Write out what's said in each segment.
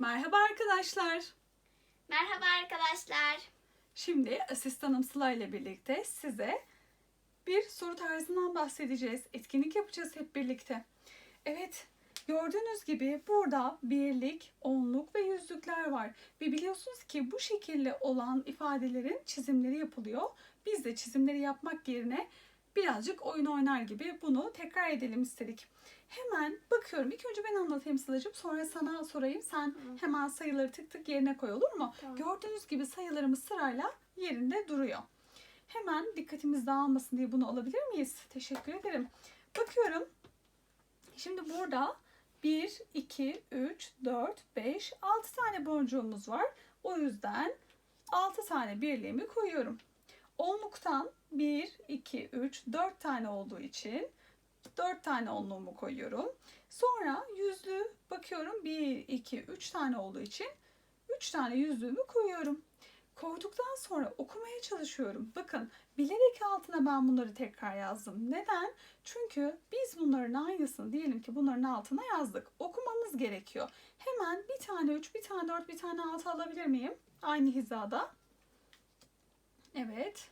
Merhaba arkadaşlar. Merhaba arkadaşlar. Şimdi asistanım Sıla ile birlikte size bir soru tarzından bahsedeceğiz. Etkinlik yapacağız hep birlikte. Evet, gördüğünüz gibi burada birlik, onluk ve yüzlükler var. Ve biliyorsunuz ki bu şekilde olan ifadelerin çizimleri yapılıyor. Biz de çizimleri yapmak yerine birazcık oyun oynar gibi bunu tekrar edelim istedik. Hemen bakıyorum. İlk önce ben anlatayım Sıla'cığım. Sonra sana sorayım. Sen hemen sayıları tık tık yerine koy olur mu? Tamam. Gördüğünüz gibi sayılarımız sırayla yerinde duruyor. Hemen dikkatimiz dağılmasın diye bunu alabilir miyiz? Teşekkür ederim. Bakıyorum. Şimdi burada 1, 2, 3, 4, 5, 6 tane boncuğumuz var. O yüzden 6 tane birliğimi koyuyorum. Onluktan 1, 2, 3, 4 tane olduğu için 4 tane onluğumu koyuyorum. Sonra yüzlü bakıyorum 1, 2, 3 tane olduğu için 3 tane yüzlüğümü koyuyorum. Koyduktan sonra okumaya çalışıyorum. Bakın bilerek altına ben bunları tekrar yazdım. Neden? Çünkü biz bunların aynısını diyelim ki bunların altına yazdık. Okumamız gerekiyor. Hemen bir tane 3, bir tane 4, bir tane 6 alabilir miyim? Aynı hizada. Evet.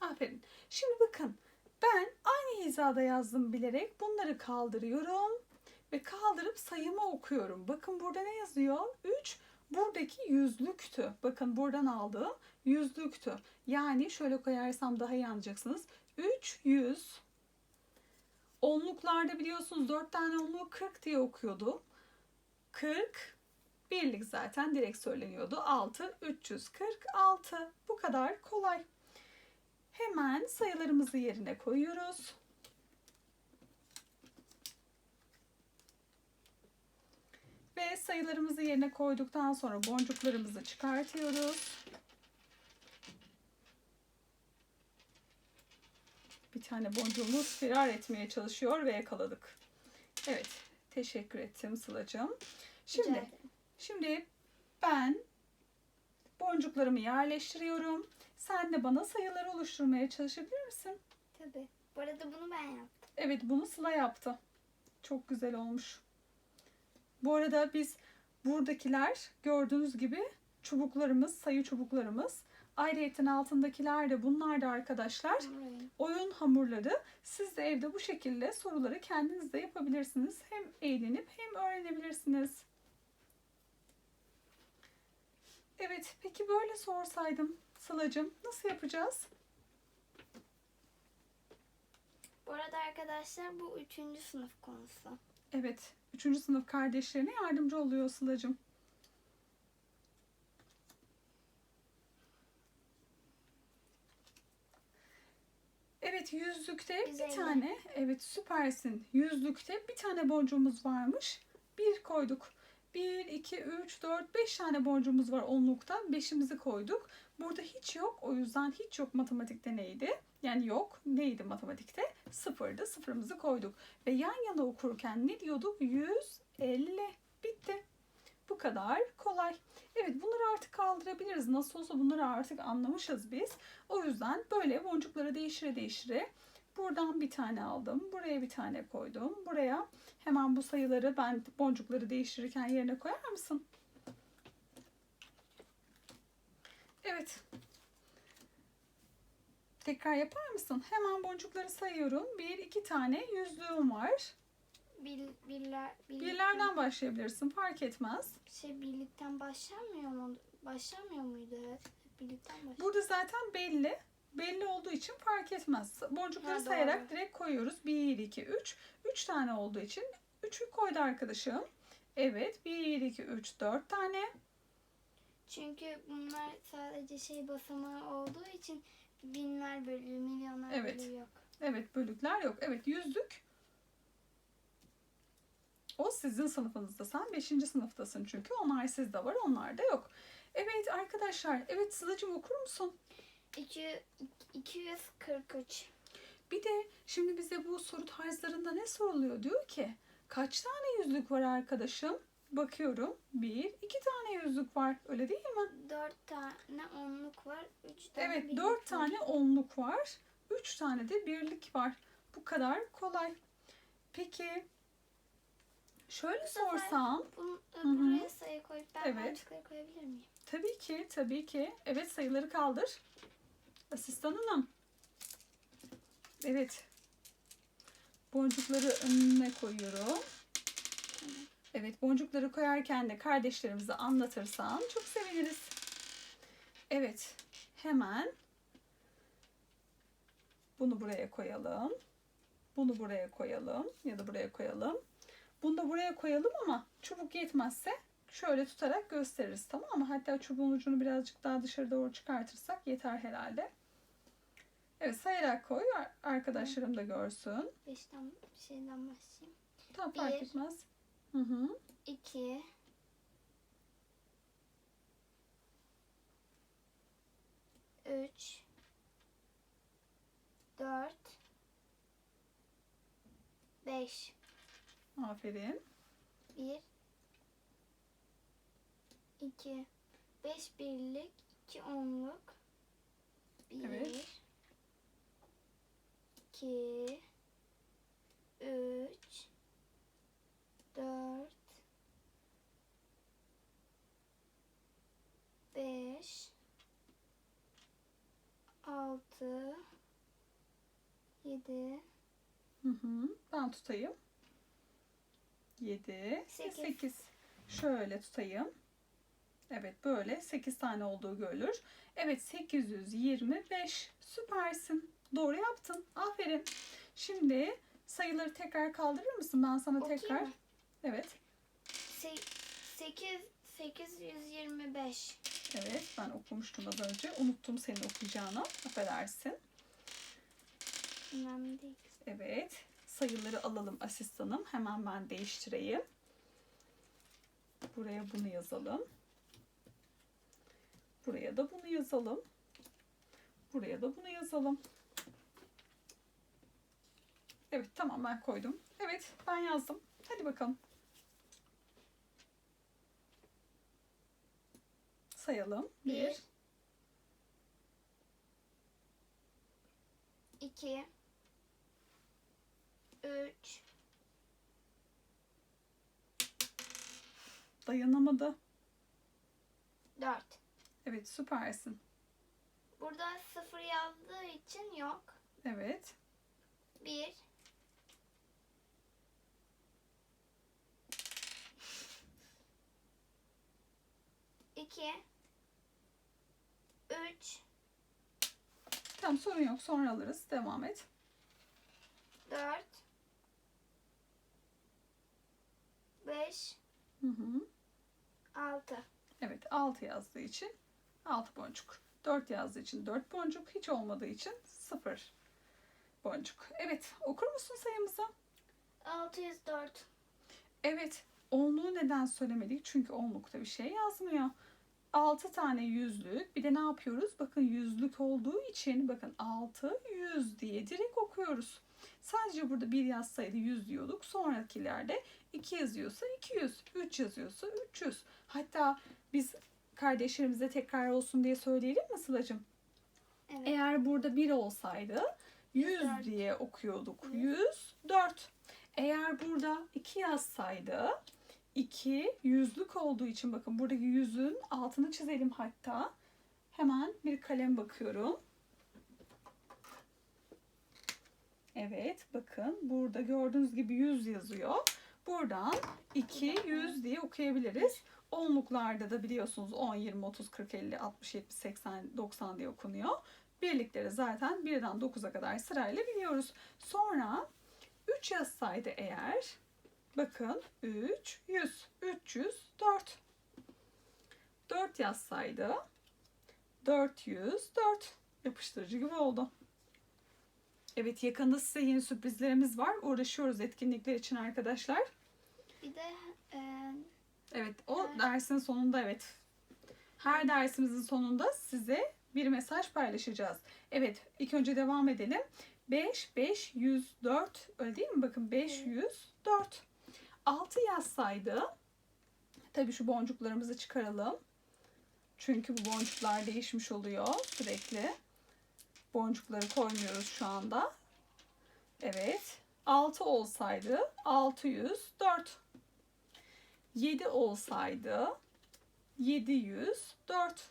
Aferin. Şimdi bakın ben aynı hizada yazdım bilerek bunları kaldırıyorum ve kaldırıp sayımı okuyorum. Bakın burada ne yazıyor? 3 buradaki yüzlüktü. Bakın buradan aldığım yüzlüktü. Yani şöyle koyarsam daha iyi anlayacaksınız. 300 Onluklarda biliyorsunuz 4 tane onluğu 40 diye okuyordu. 40 birlik zaten direkt söyleniyordu. 6 346. Bu kadar kolay. Hemen sayılarımızı yerine koyuyoruz. Ve sayılarımızı yerine koyduktan sonra boncuklarımızı çıkartıyoruz. Bir tane boncuğumuz firar etmeye çalışıyor ve yakaladık. Evet, teşekkür ettim Sıla'cığım. Şimdi. Şimdi ben boncuklarımı yerleştiriyorum. Sen de bana sayıları oluşturmaya çalışabilir misin? Tabii. Bu arada bunu ben yaptım. Evet bunu Sıla yaptı. Çok güzel olmuş. Bu arada biz buradakiler gördüğünüz gibi çubuklarımız, sayı çubuklarımız. Ayrıyeten altındakiler de bunlar da arkadaşlar Burayı. oyun hamurları. Siz de evde bu şekilde soruları kendiniz de yapabilirsiniz. Hem eğlenip hem öğrenebilirsiniz. Evet, peki böyle sorsaydım Sıla'cığım nasıl yapacağız? Bu arada arkadaşlar bu üçüncü sınıf konusu. Evet, 3. sınıf kardeşlerine yardımcı oluyor Sıla'cığım. Evet, yüzlükte bir Güzel. tane, evet süpersin. Yüzlükte bir tane boncuğumuz varmış. Bir koyduk. 1, 2, 3, 4, 5 tane boncuğumuz var onlukta. Beşimizi koyduk. Burada hiç yok. O yüzden hiç yok matematikte neydi? Yani yok. Neydi matematikte? Sıfırdı. Sıfırımızı koyduk. Ve yan yana okurken ne diyorduk? 150. Bitti. Bu kadar kolay. Evet bunları artık kaldırabiliriz. Nasıl olsa bunları artık anlamışız biz. O yüzden böyle boncukları değişire değişire buradan bir tane aldım. Buraya bir tane koydum. Buraya hemen bu sayıları ben boncukları değiştirirken yerine koyar mısın? Evet. Tekrar yapar mısın? Hemen boncukları sayıyorum. Bir, iki tane yüzlüğüm var. Bir, birler, birlikten, Birlerden başlayabilirsin. Fark etmez. Şey birlikten başlamıyor mu? Başlamıyor muydu? Evet. Birlikten başlıyor. Burada zaten belli. Belli olduğu için fark etmez. Boncukları Ha, doğru. sayarak direkt koyuyoruz. 1, 2, 3. 3 tane olduğu için 3'ü koydu arkadaşım. Evet. 1, 2, 3, 4 tane. Çünkü bunlar sadece şey basamağı olduğu için binler bölü, milyonlar Evet. bölü yok. Evet bölükler yok. Evet yüzlük. O sizin sınıfınızda. Sen 5. sınıftasın çünkü. Onlar sizde var. Onlar da yok. Evet arkadaşlar. Evet Sıla'cığım okur musun? İki, 243. Bir de şimdi bize bu soru tarzlarında ne soruluyor? Diyor ki kaç tane yüzlük var arkadaşım? Bakıyorum. Bir, iki tane yüzlük var. Öyle değil mi? Dört tane onluk var. Üç tane Evet, dört var. tane onluk var. Üç tane de birlik var. Bu kadar kolay. Peki Şöyle sefer- sorsam Hı hı. buraya sayı koyup ben Evet. koyabilir miyim? tabii ki tabii ki. Evet sayıları kaldır. Asistan hanım. Evet. Boncukları önüne koyuyorum. Evet boncukları koyarken de kardeşlerimize anlatırsan çok seviniriz. Evet hemen bunu buraya koyalım. Bunu buraya koyalım ya da buraya koyalım. Bunu da buraya koyalım ama çubuk yetmezse şöyle tutarak gösteririz tamam mı? Hatta çubuğun ucunu birazcık daha dışarı doğru çıkartırsak yeter herhalde. Evet sayarak koy ar- arkadaşlarım da görsün. Beşten şeyden başlayayım. Tamam fark Bir. etmez. Hı hı. 2 3 4 5 Aferin. 1 2 5 birlik 2 onluk 1 Evet. 2 3 4 5 6 7 Hı hı. Ben tutayım. 7 ve Sekiz. 8. Şöyle tutayım. Evet böyle 8 tane olduğu görülür. Evet 825. Süpersin. Doğru yaptın. Aferin. Şimdi sayıları tekrar kaldırır mısın? Ben sana Okuyayım tekrar. mı? Evet. Se- 8 825 Evet ben okumuştum az önce. Unuttum senin okuyacağını. Affedersin. önemli değil. Evet. Sayıları alalım asistanım. Hemen ben değiştireyim. Buraya bunu yazalım. Buraya da bunu yazalım. Buraya da bunu yazalım. Evet tamam ben koydum. Evet ben yazdım. Hadi bakalım. Sayalım. 1 Bir, 2 3 dayanamadı. 4 Evet süpersin. Burada 0 yazdığı için yok. Evet. 1 2 3 Tamam sorun yok. Sonra alırız. Devam et. 4 5 Hı hı. 6 Evet 6 yazdığı için 6 boncuk. 4 yazdığı için 4 boncuk. Hiç olmadığı için 0 boncuk. Evet okur musun sayımızı? 604 Evet onluğu neden söylemedik? Çünkü onlukta bir şey yazmıyor. 6 tane yüzlük. Bir de ne yapıyoruz? Bakın yüzlük olduğu için bakın 6 100 diye direkt okuyoruz. Sadece burada bir yazsaydı 100 diyorduk. Sonrakilerde 2 yazıyorsa 200, 3 yazıyorsa 300. Hatta biz kardeşlerimize tekrar olsun diye söyleyelim mi Sıla'cığım? Evet. Eğer burada 1 olsaydı 100 104. diye okuyorduk. Evet. 104. Eğer burada 2 yazsaydı 2 yüzlük olduğu için bakın buradaki yüzün altını çizelim hatta. Hemen bir kalem bakıyorum. Evet bakın burada gördüğünüz gibi 100 yazıyor. Buradan 2 100 diye okuyabiliriz. Onluklarda da biliyorsunuz 10, 20, 30, 40, 50, 60, 70, 80, 90 diye okunuyor. Birlikleri zaten 1'den 9'a kadar sırayla biliyoruz. Sonra 3 yazsaydı eğer bakın 3, 100, 304. 4 yazsaydı 404 yapıştırıcı gibi oldu. Evet yakında size yeni sürprizlerimiz var. Uğraşıyoruz etkinlikler için arkadaşlar. Bir de e, Evet o Evet. dersin sonunda evet. Her dersimizin sonunda size bir mesaj paylaşacağız. Evet ilk önce devam edelim. 5, 5, 104 öyle değil mi? Bakın 504. 6 yazsaydı tabii şu boncuklarımızı çıkaralım. Çünkü bu boncuklar değişmiş oluyor sürekli. Boncukları koymuyoruz şu anda. Evet. 6 olsaydı 604. 7 olsaydı 704.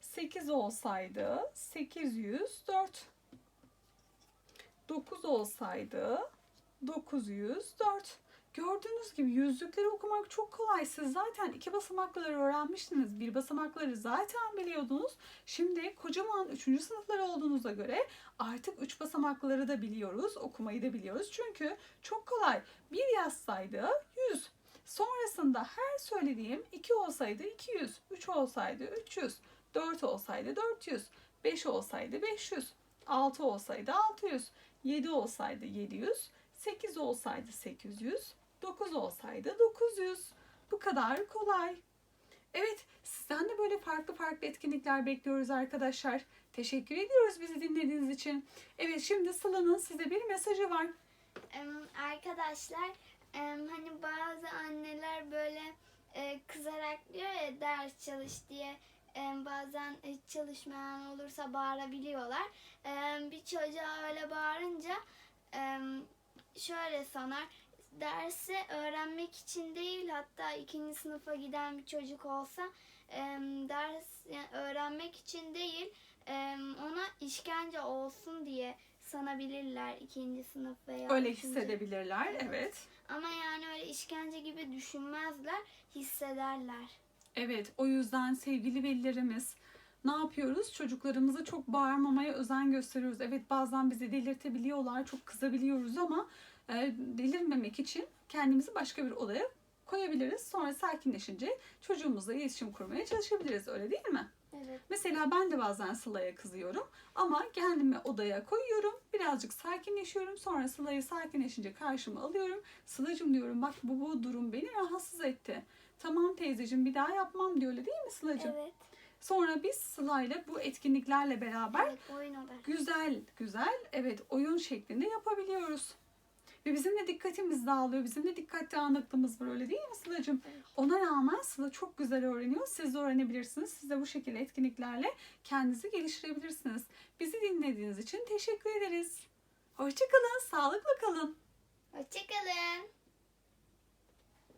8 olsaydı 804. 9 olsaydı 904. Gördüğünüz gibi yüzlükleri okumak çok kolay. Siz zaten iki basamakları öğrenmiştiniz. Bir basamakları zaten biliyordunuz. Şimdi kocaman 3. sınıflar olduğunuza göre artık 3 basamakları da biliyoruz. Okumayı da biliyoruz. Çünkü çok kolay. Bir yazsaydı 100. Sonrasında her söylediğim 2 olsaydı 200, 3 olsaydı 300, 4 olsaydı 400, 5 olsaydı 500, 6 olsaydı 600, 7 olsaydı 700, 8 olsaydı 800, 9 olsaydı 900. Bu kadar kolay. Evet, sizden de böyle farklı farklı etkinlikler bekliyoruz arkadaşlar. Teşekkür ediyoruz bizi dinlediğiniz için. Evet, şimdi Sıla'nın size bir mesajı var. Arkadaşlar hani bazı anneler böyle e, kızarak diyor ya ders çalış diye bazen hiç çalışmayan olursa bağırabiliyorlar. Bir çocuğa öyle bağırınca şöyle sanar dersi öğrenmek için değil hatta ikinci sınıfa giden bir çocuk olsa em, ders yani öğrenmek için değil em, ona işkence olsun diye sanabilirler ikinci sınıf veya Öyle üçüncü. hissedebilirler. Evet. Evet. Ama yani öyle işkence gibi düşünmezler, hissederler. Evet, o yüzden sevgili velilerimiz ne yapıyoruz? Çocuklarımıza çok bağırmamaya özen gösteriyoruz. Evet bazen bizi delirtebiliyorlar, çok kızabiliyoruz ama e, delirmemek için kendimizi başka bir odaya koyabiliriz. Sonra sakinleşince çocuğumuzla iletişim kurmaya çalışabiliriz. Öyle değil mi? Evet. Mesela ben de bazen Sıla'ya kızıyorum ama kendimi odaya koyuyorum. Birazcık sakinleşiyorum. Sonra Sıla'yı sakinleşince karşıma alıyorum. Sıla'cığım diyorum bak bu, bu durum beni rahatsız etti. Tamam teyzeciğim bir daha yapmam diyor öyle değil mi Sıla'cığım? Evet. Sonra biz Sıla'yla bu etkinliklerle beraber Evet, güzel güzel evet oyun şeklinde yapabiliyoruz. Ve bizim de dikkatimiz dağılıyor. Bizim de dikkat dağınıklığımız var öyle değil mi Sıla'cığım? Evet. Ona rağmen Sıla çok güzel öğreniyor. Siz de öğrenebilirsiniz. Siz de bu şekilde etkinliklerle kendinizi geliştirebilirsiniz. Bizi dinlediğiniz için teşekkür ederiz. Hoşçakalın, sağlıkla kalın. Hoşçakalın.